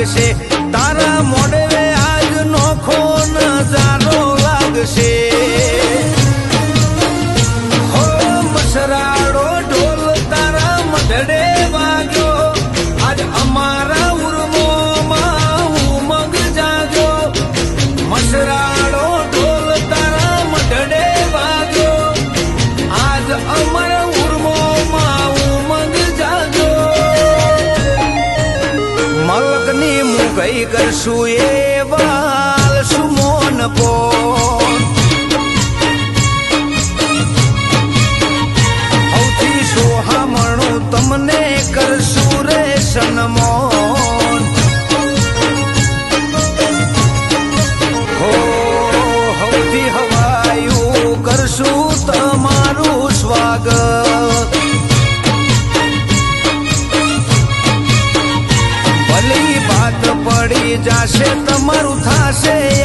લાગશે તારા મોડવે મુગઈ કરશું એ વાલ સુમોન પોન સૌથી સોહામણું તમને કરશું રે સન્મોન હો સૌથી પડી જાશે તમારું થાશે.